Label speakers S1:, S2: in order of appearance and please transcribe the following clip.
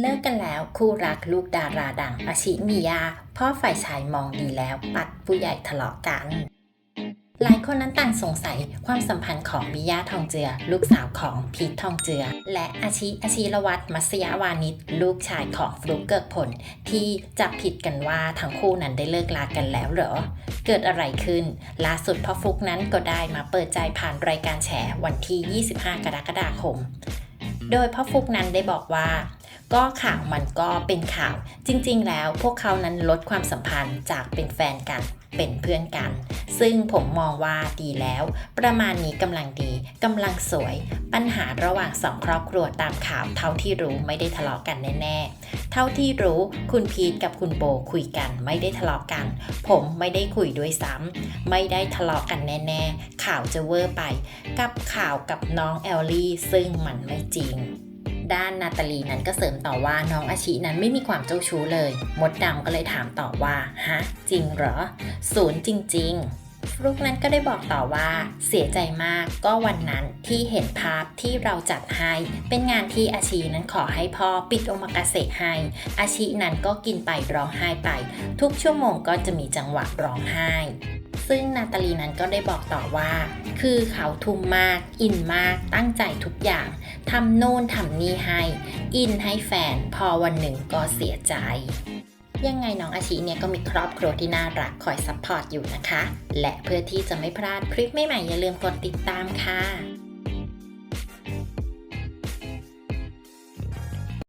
S1: เลิกกันแล้วคู่รักลูกดาราดังอาชิมิยาพ่อฝ่ายชายมองดีแล้ว ปัดผู้ใหญ่ทะเลาะกัน หลายคนนั้นต่างสงสัยความสัมพันธ์ของมิยาทองเจือ ลูกสาวของพีททองเจือ และอาชิอาชีรวัตรมัสยาวานิชลูกชายของฟลุกเกิกผล ที่จับผิดกันว่าทั้งคู่นั้นได้เลิกลากันแล้วเหรอ เกิดอะไรขึ้น ล่าสุดพ่อฟลุกนั้นก็ได้มาเปิดใจผ่านรายการแฉวันที่ 25 กรกฎาคม โดยพ่อฟุกนั้นได้บอกว่า ก็ข่าวมันก็เป็นข่าว จริงๆ แล้วพวกเขานั้นลดความสัมพันธ์จากเป็นแฟนกันเป็นเพื่อนกัน ซึ่งผมมองว่าดีแล้ว ประมาณนี้กำลังดีกำลังสวย ปัญหาระหว่างสองครอบครัวตามข่าวเท่าที่รู้ไม่ได้ทะเลาะกันแน่ๆ ท่าที่รู้คุณพีทกับคุณโบคุยกันไม่ได้ทะเลาะกัน ผมไม่ได้คุยด้วยซ้ำไม่ได้ทะเลาะกันแน่ๆ ข่าวจะเวอร์ไป กับข่าวกับน้องแอลลี่ซึ่งมันไม่จริงด้านนาตาลีนั้นก็เสริมต่อว่าน้องอาชินั้นไม่มีความเจ้าชู้เลย มดดำก็เลยถามต่อว่า ฮะ จริงเหรอ ศูนย์จริง ๆ ฟลุกนั้นก็ได้บอกต่อว่าเสียใจมากก็วันนั้นที่เห็นภาพที่เราจัดให้ เป็นงานที่อาชีนั้นขอให้พ่อปิดโอมากาเสะให้ อาชินั้นก็กินไปร้องไห้ไป ทุกชั่วโมงก็จะมีจังหวะร้องไห้ซึ่งนาตาลีนั้นก็ได้บอกต่อว่า คือเขาทุ่มมาก อินมาก ตั้งใจทุกอย่าง ทำโน่นทำนี่ให้ อินให้แฟน พอวันหนึ่งก็เสียใจ ยังไงน้องอาชีเนี่ยก็มีครอบครัวที่น่ารักคอยซัพพอร์ตอยู่นะคะ และเพื่อที่จะไม่พลาดคลิปใหม่ๆอย่าลืมกดติดตามค่ะ